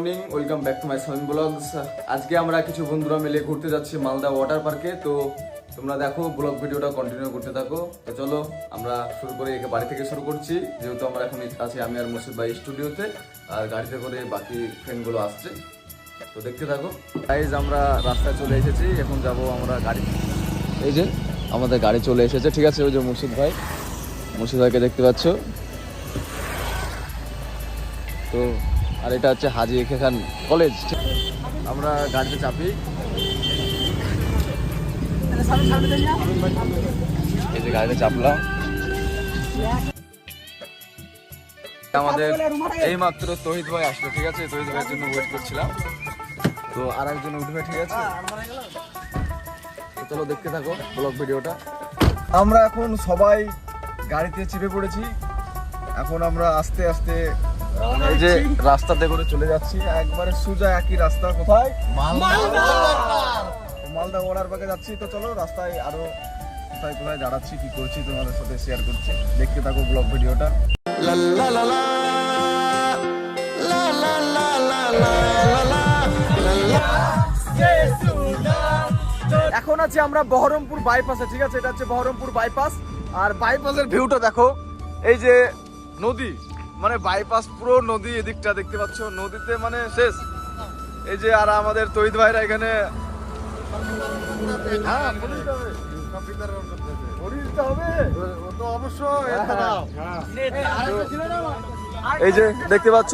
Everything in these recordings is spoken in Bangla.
Morning welcome back to my Swain blogs আজকে আমরা কিছু বন্ধুরা মিলে ঘুরতে যাচ্ছি মালদা ওয়াটার পার্কে তো তোমরা দেখো ব্লগ ভিডিওটা কন্টিনিউ করতে থাকো। তো চলো, আমরা শুরু করে একে বাড়ি থেকে শুরু করছি। যেহেতু আমরা এখন আছি আমি আর মুর্শিদ ভাই স্টুডিওতে আর গাড়িতে করে বাকি ফ্রেন্ডগুলো আসছে। তো দেখতে থাকো। গাইজ আমরা রাস্তায় চলে এসেছি, এখন যাব আমরা গাড়ি এই যে, আমাদের গাড়ি চলে এসেছে, ঠিক আছে, ওই যে মুর্শিদ ভাই। মুর্শিদ ভাইকে দেখতে পাচ্ছ? তো আর এটা হচ্ছে হাজি খান কলেজ। আমরা গাড়িতে চাপি। এই যে গাড়িতে চাপলাম। আমাদের এই মাত্র তহিদ ভাই আসলো, ঠিক আছে? তহিদ ভাইয়ের জন্য ওয়েট করছিলাম। তো আর একজন উঠবে, ঠিক আছে? চলো দেখতে থাকো ব্লগ ভিডিওটা। আমরা এখন সবাই গাড়িতে চেপে পড়েছি। এখন আমরা আস্তে আস্তে এই যে রাস্তাতে করে চলে যাচ্ছি একবারে সোজা একই রাস্তা কোথায়? মালদা। ওড়ার পাকে যাচ্ছি। তো চলো রাস্তায় আরও কোথায় কোথায় দাঁড়াচ্ছি কি করছি তোমাদের সাথে শেয়ার করছি। দেখতে থাকো ব্লগ ভিডিওটা। এখন আছি আমরা বহরমপুর বাইপাসে ঠিক আছে? এটা হচ্ছে বহরমপুর বাইপাস আর বাইপাসের ভিউটা দেখো এই যে নদী। মানে বাইপাস পুরো নদী এদিকটা দেখতে পাচ্ছ। নদীতে মানে শেষ। এই যে আর আমাদের তৈদ ভাইরা এখানে হ্যাঁ। এই যে দেখতে পাচ্ছ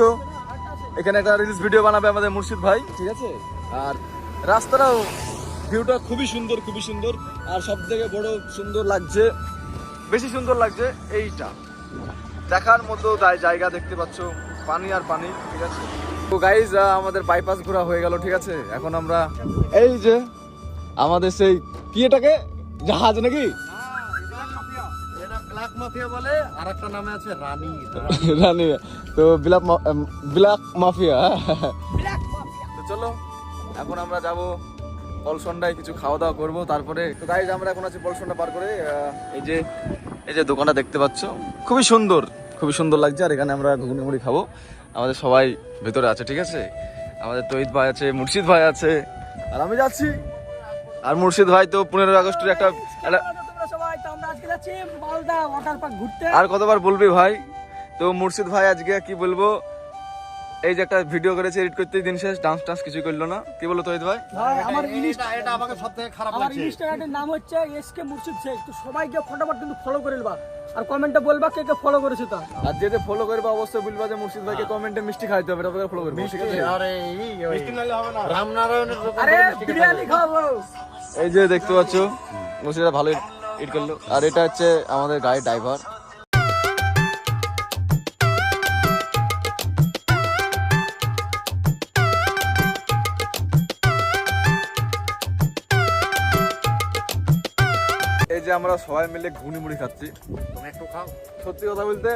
এখানে একটা রিলস ভিডিও বানাবে আমাদের মুর্শিদ ভাই। ঠিক আছে? আর রাস্তাটাও ভিউটা খুবই সুন্দর খুবই সুন্দর। আর সব থেকে বড় সুন্দর লাগছে বেশি সুন্দর লাগছে এইটা। দেখার মতো দায়- জায়গা দেখতে পাচ্ছ পানি আর পানি ঠিক আছে? তো গাইজ আমাদের বাইপাস ঘোরা হয়ে গেল ঠিক আছে? এখন আমরা এই যে আমাদের সেই কি এটাকে? জাহাজ নাকি? রানী। রানি। তো বিলাক মাফিয়া তো চলো এখন আমরা যাব পলসন্ডায় কিছু খাওয়া দাওয়া করব তারপরে তো গাইজ আমরা এখন আছি পলসন্ডা পার করে এই যে এই যে দোকানটা দেখতে পাচ্ছ খুবই সুন্দর। খুবই সুন্দর লাগছে আর এখানে আমরা ঘুগনি মুড়ি খাব। আমাদের সবাই ভেতরে আছে ঠিক আছে? আমাদের তৈত ভাই আছে মুর্শিদ ভাই আছে আর আমি যাচ্ছি। আর মুর্শিদ ভাই তো পনেরোই আগস্টের একটা আর কতবার বলবি ভাই? তো মুর্শিদ ভাই আজকে কি বলব? এই যে একটা ভিডিও করেছে এডিট করতে দিন শেষ ডান্স টান্স কিছু করল না। কি বলো তহিদ ভাই? আমার এটা আমাকে সব থেকে খারাপ আমার লাগছে। ইনস্টাগ্রামের নাম হচ্ছে এসকে মুর্শিদ শেখ তো সবাইকে ফটোফট কিন্তু ফলো করে নেবা। আর কমেন্টে বলবা কে কে ফলো করেছে তা। আর যে যে ফলো করবে অবশ্যই বলবা যে মুর্শিদ ভাইকে কমেন্টে মিষ্টি খাইতে হবে তারপরে ফলো করবে আছে? আরে এই মিষ্টি নাইলে হবে না। রামনারায়ণের দোকান আরে বিরিয়ানি খাব এই যে দেখতে পাচ্ছ মুর্শিদা ভালো এডিট করল। আর এটা হচ্ছে আমাদের গাড়ির ড্রাইভার যে আমরা সবাই মিলে ঘুগনি মুড়ি খাচ্ছি। তুমি একটু খাও। সত্যি কথা বলতে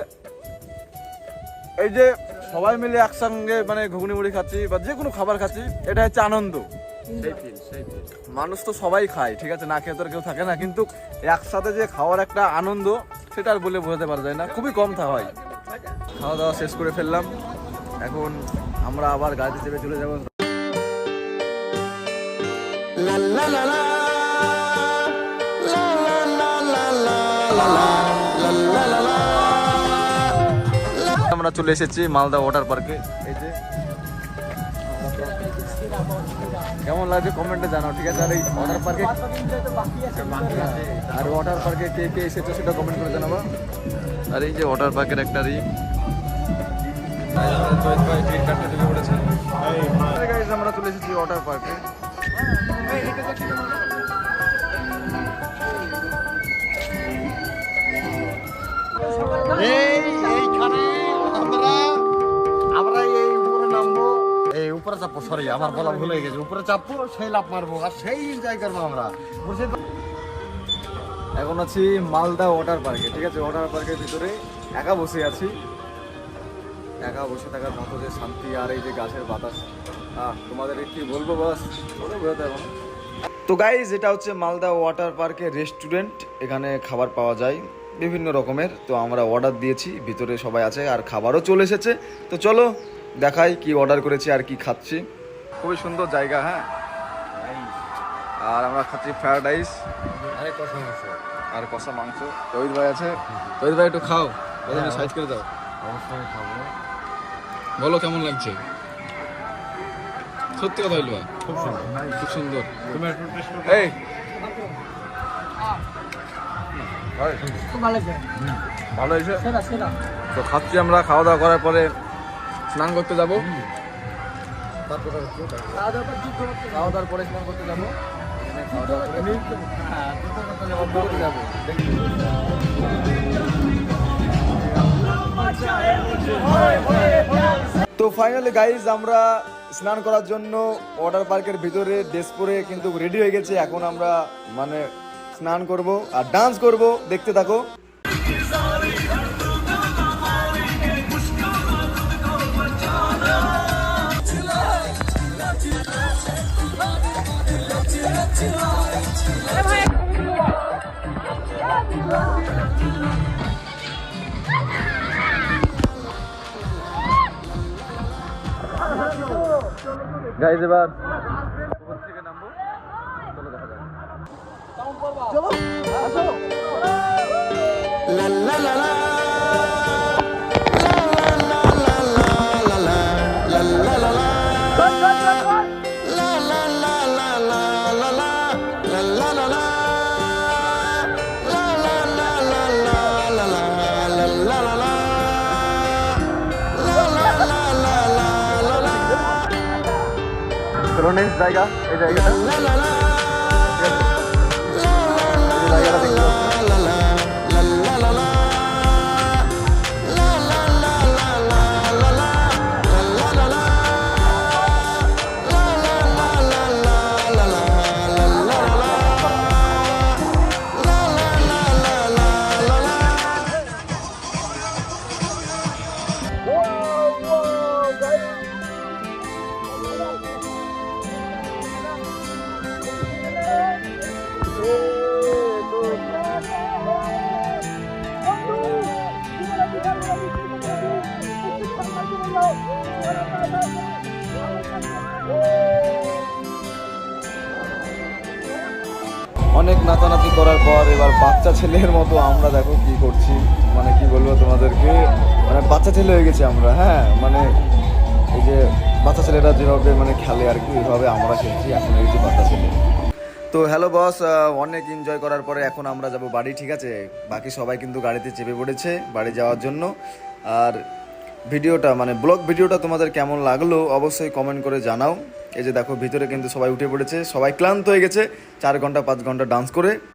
এই যে সবাই মিলে একসঙ্গে মানে ঘুগনি মুড়ি খাচ্ছি বা যে কোনো খাবার খাচ্ছি এটা হচ্ছে আনন্দ। মানুষ তো সবাই খায় ঠিক আছে? না খেয়ে তো আর কেউ থাকে না কিন্তু একসাথে যে খাওয়ার একটা আনন্দ সেটা আর বলে বোঝাতে পারা যায় না। খুবই কম থা হয়। খাওয়া দাওয়া শেষ করে ফেললাম। এখন আমরা আবার গাড়িতে চেপে চলে যাব। আমরা চলে এসেছি মালদা ওয়াটার পার্কে। এই যে। কেমন লাগছে কমেন্টে জানাও, ঠিক আছে? আর এই ওয়াটার পার্কে আর ওয়াটার পার্কে কে কে এসেছে সেটা কমেন্ট করে জানাব। আর এই যে ওয়াটার পার্কের একটা ই আমরা চলে এসেছি ওয়াটার পার্কে এই উপরে চাপবো সরি আমার বলা ভুল হয়ে গেছে। উপরে চাপবো, সেই লাভ মারবো, আর সেই এনজয় করব আমরা। মুর্শিদ এখন আছি মালদা ওয়াটার পার্কে ঠিক আছে? ওয়াটার পার্কের ভিতরে একা বসে আছি। একা বসে থাকার মতো যে শান্তি আর এই যে গাছের বাতাস। তোমাদের কি বলব বাস? বোঝাতে পারব না। তো গাইজ এটা হচ্ছে মালদা ওয়াটার পার্কের রেস্টুরেন্ট এখানে খাবার পাওয়া যায় বিভিন্ন রকমের। তো আমরা অর্ডার দিয়েছি, ভিতরে সবাই আছে আর খাবারও চলে এসেছে। তো চলো দেখাই কি অর্ডার করেছি আর কি খাচ্ছি। খুবই সুন্দর জায়গা হ্যাঁ? আর আমরা খাচ্ছি ফ্রায়েড রাইস আরে কষা আর কষা মাংস। রোহিত ভাই আছে। রোহিত ভাই একটু খাও। সাইজ করে দাও। অবশ্যই খাব। বলো কেমন লাগছে? সত্যি কথা হইল খুব সুন্দর। খুব সুন্দর। এই! ভাই, খুব ভালো হয়েছে। তো খাচ্ছি আমরা খাওয়া দাওয়া করার পরে স্নান করতে যাব। খাওয়া দাওয়ার পর স্নান করতে যাব। খাওয়া দাওয়া করে হ্যাঁ দুটো কথা যুদ্ধ করতে যাব তো ফাইনালি গাইজ আমরা স্নান করার জন্য ওয়াটার পার্কের ভিতরে ড্রেস পরে কিন্তু রেডি হয়ে গেছে। এখন আমরা মানে স্নান করব আর ডান্স করব। দেখতে থাকো। গাইজ এবার থেকে নামবো চলো দেখা নেক্সট জায়গা এই জায়গাটা। জায়গাটা দেখতে অনেক নাচানাচি করার পর এবার বাচ্চা ছেলের মতো আমরা দেখো কি করছি। মানে কি বলব তোমাদেরকে? মানে বাচ্চা ছেলে হয়ে গেছি আমরা হ্যাঁ? মানে এই যে বাচ্চা ছেলেরা যেভাবে মানে খেলে আর কি, ওইভাবে আমরা খেলছি, এখন এই যে বাচ্চা ছেলে। তো হ্যালো বস অনেক এনজয় করার পরে এখন আমরা যাব বাড়ি, ঠিক আছে? বাকি সবাই কিন্তু গাড়িতে চেপে পড়েছে বাড়ি যাওয়ার জন্য। আর ভিডিওটা মানে ব্লগ ভিডিওটা তোমাদের কেমন লাগল অবশ্যই কমেন্ট করে জানাও। এই যে দেখো, ভিতরে কিন্তু সবাই উঠে পড়েছে, সবাই ক্লান্ত হয়ে গেছে, চার ঘণ্টা, পাঁচ ঘণ্টা ডান্স করে।